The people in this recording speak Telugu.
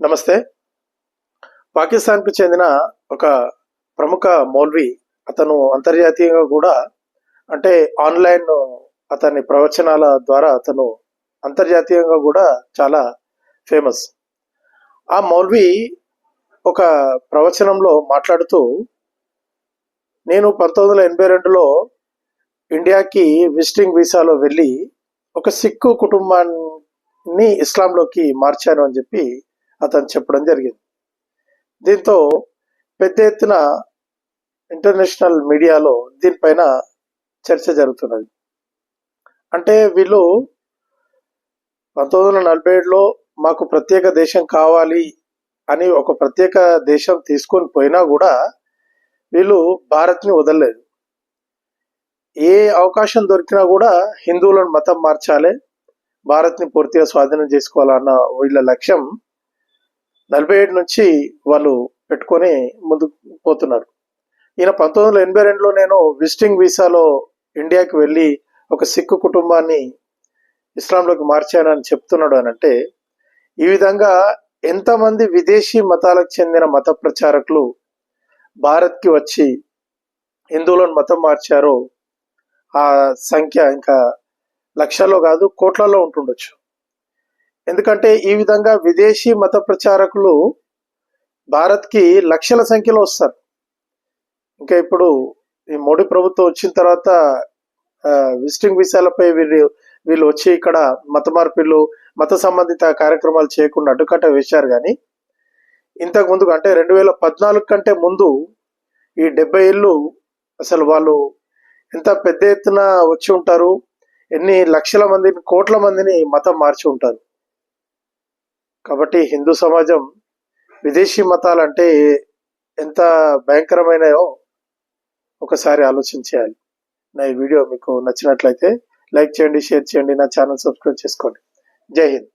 నమస్తే. పాకిస్తాన్కు చెందిన ఒక ప్రముఖ మౌల్వి అతను అంతర్జాతీయంగా కూడా అంటే ఆన్లైన్ అతని ప్రవచనాల ద్వారా అతను అంతర్జాతీయంగా కూడా చాలా ఫేమస్. ఆ మౌల్వి ఒక ప్రవచనంలో మాట్లాడుతూ నేను పంతొమ్మిది వందల ఎనభై రెండులో ఇండియాకి విజిటింగ్ వీసాలో వెళ్ళి ఒక సిక్కు కుటుంబాన్ని ఇస్లాంలోకి మార్చాను అని చెప్పి అతను చెప్పడం జరిగింది. దీంతో పెద్ద ఎత్తున ఇంటర్నేషనల్ మీడియాలో దీనిపైన చర్చ జరుగుతున్నది. అంటే వీళ్ళు పంతొమ్మిది వందల నలభై ఏడులో మాకు ప్రత్యేక దేశం కావాలి అని ఒక ప్రత్యేక దేశం తీసుకొని పోయినా కూడా వీళ్ళు భారత్ని వదలలేదు. ఏ అవకాశం దొరికినా కూడా హిందువులను మతం మార్చాలి భారత్ని పూర్తిగా స్వాధీనం చేసుకోవాలన్న వీళ్ళ లక్ష్యం నలభై ఏడు నుంచి వాళ్ళు పెట్టుకొని ముందుకు పోతున్నారు. ఈయన పంతొమ్మిది వందల ఎనభై రెండులో నేను విజిటింగ్ వీసాలో ఇండియాకి వెళ్ళి ఒక సిక్కు కుటుంబాన్ని ఇస్లాంలోకి మార్చానని చెప్తున్నాడు అని అంటే ఈ విధంగా ఎంతమంది విదేశీ మతాలకు చెందిన మత ప్రచారకులు భారత్కి వచ్చి హిందువులను మతం మార్చారో ఆ సంఖ్య ఇంకా లక్షల్లో కాదు కోట్లలో ఉంటుండొచ్చు. ఎందుకంటే ఈ విధంగా విదేశీ మత ప్రచారకులు భారత్కి లక్షల సంఖ్యలో వస్తారు. ఇంకా ఇప్పుడు ఈ మోడీ ప్రభుత్వం వచ్చిన తర్వాత విజిటింగ్ వీసాలపై వీళ్ళు వీళ్ళు వచ్చి ఇక్కడ మత మార్పిలు మత సంబంధిత కార్యక్రమాలు చేయకుండా అడ్డుకట్ట వేశారు కానీ ఇంతకు ముందు అంటే రెండు వేల పద్నాలుగు కంటే ముందు ఈ డెబ్బై ఏళ్ళు అసలు వాళ్ళు ఎంత పెద్ద ఎత్తున వచ్చి ఉంటారు ఎన్ని లక్షల మందిని కోట్ల మందిని మతం మార్చి ఉంటారు. కాబట్టి హిందూ సమాజం విదేశీ మతాలంటే ఎంత భయంకరమైనయో ఒకసారి ఆలోచించేయాలి. నా ఈ వీడియో మీకు నచ్చినట్లయితే లైక్ చేయండి షేర్ చేయండి నా ఛానల్ సబ్స్క్రైబ్ చేసుకోండి. జై హింద్.